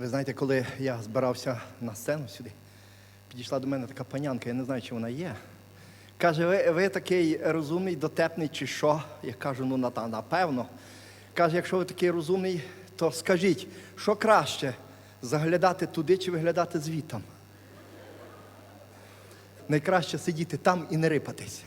Ви знаєте, коли я збирався на сцену сюди, підійшла до мене така панянка, я не знаю, чи вона є. Каже, ви, ви такий розумний, дотепний чи що? Я кажу, ну на- напевно. Каже, якщо ви такий розумний, то скажіть, що краще заглядати туди чи виглядати звітом? Найкраще сидіти там і не рипатись.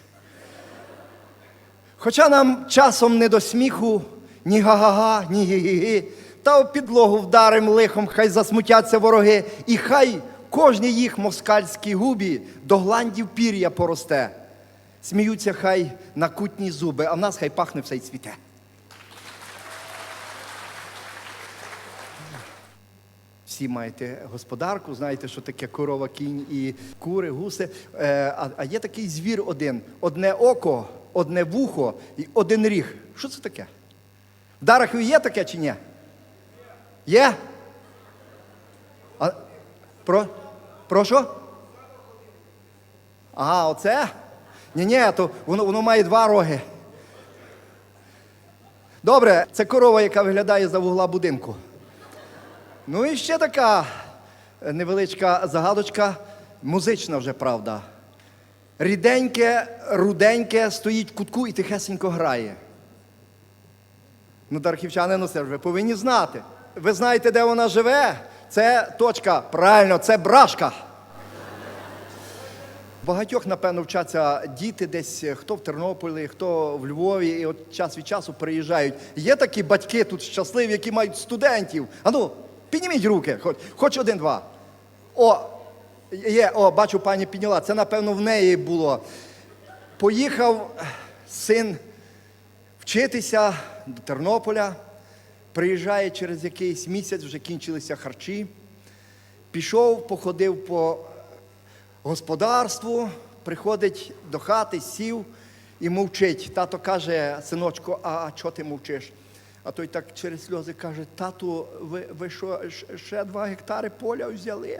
Хоча нам часом не до сміху, ні га-га-га, ні гі-гі-гі, та в підлогу вдарим лихом, хай засмутяться вороги, і хай кожній їх москальській губі до гландів пір'я поросте. Сміються хай на кутні зуби, а в нас хай пахне все й цвіте. Всі маєте господарку, знаєте, що таке корова, кінь і кури, гуси. Е, а, а є такий звір один: одне око, одне вухо і один ріг. Що це таке? В Дарахові є таке чи ні? Є? А, про, про що? Ага, оце? Ні-ні, то воно, воно має два роги. Добре, це корова, яка виглядає за вугла будинку. Ну і ще така невеличка загадочка, музична вже, правда. Ріденьке, руденьке стоїть в кутку і тихесенько грає. Ну, дархівчани, ну це вже повинні знати. Ви знаєте, де вона живе? Це точка. Правильно, це брашка. Багатьох, напевно, вчаться діти десь, хто в Тернополі, хто в Львові, і от час від часу приїжджають. Є такі батьки тут щасливі, які мають студентів. Ану, підніміть руки, хоч, хоч один-два. О, є, о, бачу, пані підняла. Це, напевно, в неї було. Поїхав син вчитися до Тернополя, приїжджає через якийсь місяць, вже кінчилися харчі. Пішов, походив по господарству, приходить до хати, сів і мовчить. Тато каже, синочку, а чого ти мовчиш? А той так через сльози каже: тату, ви, ви що, ще два гектари поля взяли?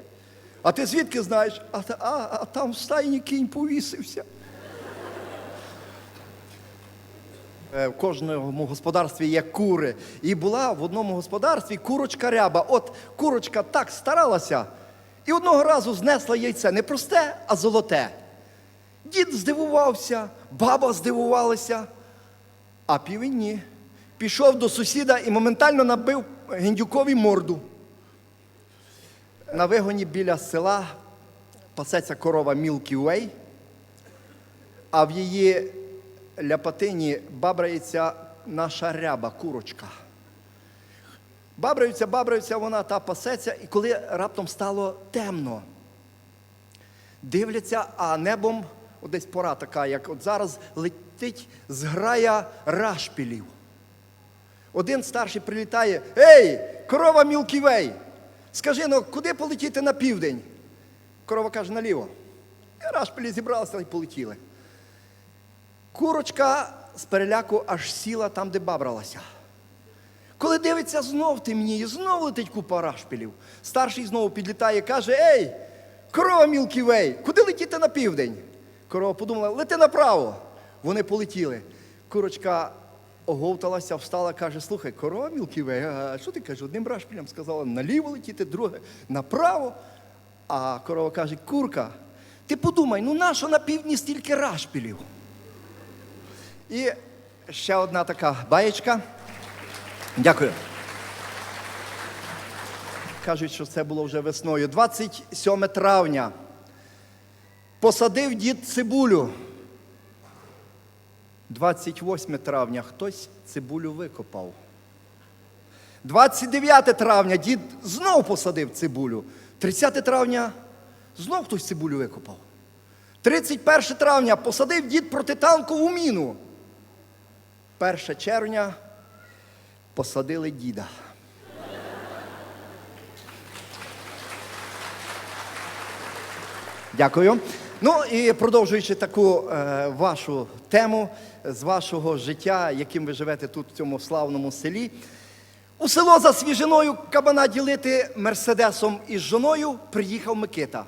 А ти звідки знаєш? А, а, а там в стайні кінь повісився. Е, В кожному господарстві є кури. І була в одному господарстві курочка ряба. От курочка так старалася, і одного разу знесла яйце не просте, а золоте. Дід здивувався, баба здивувалася, а півень ні. Пішов до сусіда і моментально набив гіндюкові морду. На вигоні біля села пасеться корова Milky Way, а в її ляпатині бабрається наша ряба, курочка. Бабраються, бабраються, вона та пасеться, і коли раптом стало темно, дивляться, а небом, десь пора така, як от зараз летить зграя рашпілів. Один старший прилітає: Ей, корова Мілківей! Скажи, ну куди полетіти на південь? Корова каже, наліво. І рашпілі зібралися і полетіли. Курочка з переляку аж сіла там, де бабралася. Коли дивиться, знов темніє, знов летить купа рашпілів. Старший знову підлітає і каже: Ей, корова Мілківей, куди летіти на південь? Корова подумала, лети направо. Вони полетіли. Курочка оговталася, встала, каже: слухай, корова Мілківей, а що ти кажеш? Одним рашпілем сказала наліво летіти, друге направо. А корова каже: Курка, ти подумай, ну нащо на півдні стільки рашпілів? І ще одна така баєчка. Дякую. Кажуть, що це було вже весною. 27 травня. Посадив дід цибулю. 28 травня хтось цибулю викопав. 29 травня дід знов посадив цибулю. 30 травня знов хтось цибулю викопав. 31 травня посадив дід протитанкову міну. 1 червня посадили діда. Дякую. Ну і продовжуючи таку е, вашу тему з вашого життя, яким ви живете тут, в цьому славному селі. У село за свіжиною кабана ділити мерседесом із жоною приїхав Микита.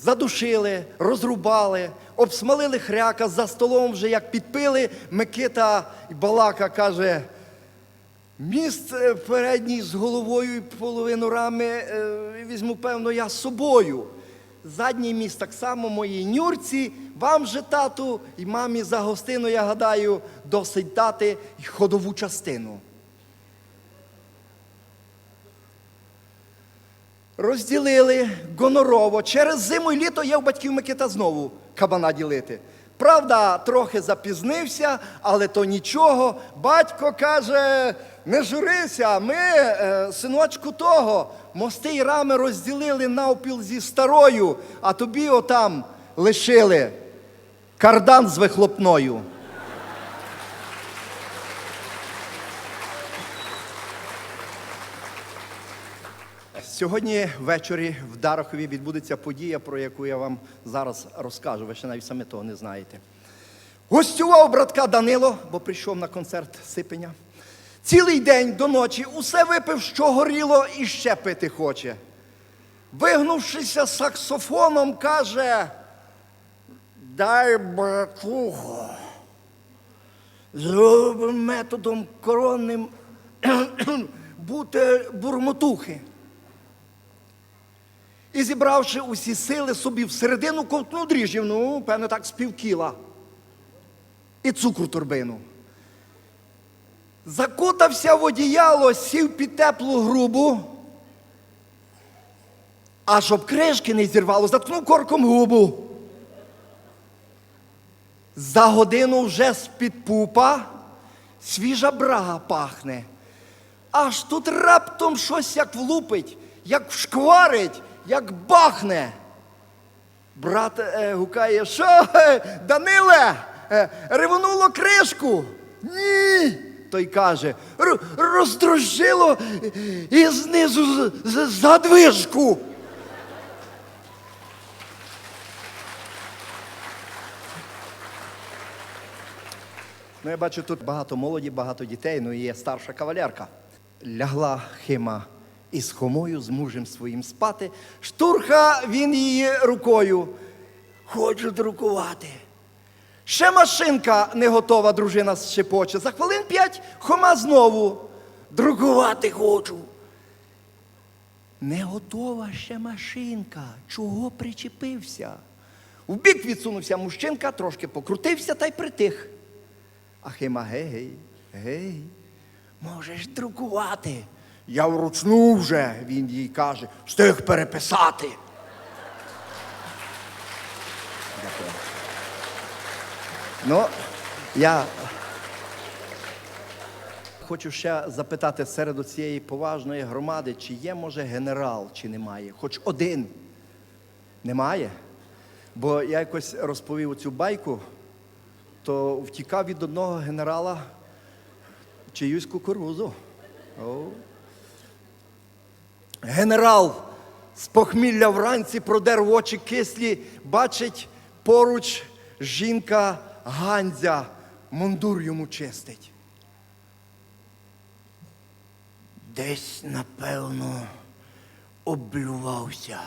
Задушили, розрубали, обсмалили хряка за столом вже як підпили. Микита Балака каже: Міст е, передній з головою і половину рами е, візьму, певно, я з собою. Задній міст так само моїй нюрці, вам же, тату, і мамі за гостину, я гадаю, досить дати й ходову частину. Розділили гонорово. Через зиму і літо є в батьків Микита знову кабана ділити. Правда, трохи запізнився, але то нічого. Батько каже: не журися, ми, е, синочку того, мости й рами розділили навпіл зі старою, а тобі отам лишили кардан з вихлопною. Сьогодні ввечері в Дарахові відбудеться подія, про яку я вам зараз розкажу. Ви ще навіть самі того не знаєте. Гостював братка Данило, бо прийшов на концерт Сипеня. Цілий день до ночі усе випив, що горіло, і ще пити хоче. Вигнувшися саксофоном, каже: Дай братухо, зробимо методом коронним бути бурмотухи. І зібравши усі сили, собі всередину ковтнув дріжджів, ну, певно, так з півкіла. І цукру торбину. Закутався в одіяло, сів під теплу грубу, а щоб кришки не зірвало, заткнув корком губу. За годину вже з-під пупа свіжа брага пахне. Аж тут раптом щось як влупить, як вшкварить, як бахне. Брат е, гукає, що, е, Даниле, е, ревонуло кришку? Ні. Той каже, «Р- роздрожжило і знизу задвижку. Ну, я бачу, тут багато молоді, багато дітей, ну і є старша кавалерка. Лягла Хима із хомою, з мужем своїм спати. Штурха він її рукою. Хочу друкувати. Ще машинка не готова, дружина шепоче. За хвилин п'ять хома знову. Друкувати хочу. Не готова ще машинка. Чого причепився? Вбік відсунувся мужчинка, трошки покрутився та й притих. А Хима гей, гей, можеш друкувати. Я вручну вже, він їй каже, встиг переписати. Дякую. Ну, я хочу ще запитати серед цієї поважної громади, чи є, може, генерал, чи немає. Хоч один. Немає. Бо я якось розповів цю байку, то втікав від одного генерала чиюсь кукурузу. О. Генерал з похмілля вранці продер в очі кислі, бачить поруч жінка Гандзя, мундур йому чистить. Десь, напевно, облювався.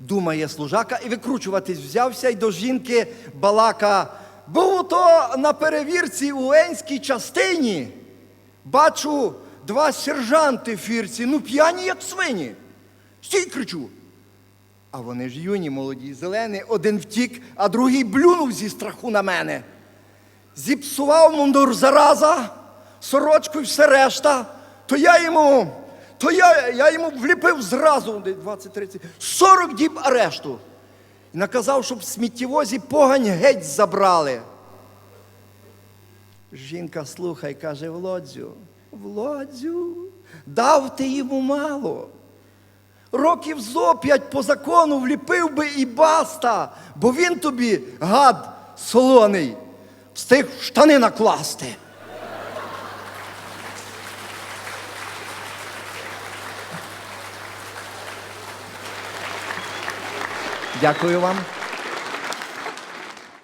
Думає служака і викручуватись взявся й до жінки балака. Був то на перевірці у Енській частині. Бачу два сержанти фірці, ну п'яні, як свині. Стій кричу. А вони ж юні, молоді, зелені, один втік, а другий блюнув зі страху на мене. Зіпсував мундур зараза, сорочку і все решта, то я йому, то я, я йому вліпив зразу 20-30, 40 діб арешту. І наказав, щоб в сміттєвозі погань геть забрали. Жінка слухай, каже, Володзю, Володзю, дав ти йому мало. Років зо п'ять по закону вліпив би і баста, бо він тобі, гад солоний, встиг штани накласти. Дякую вам.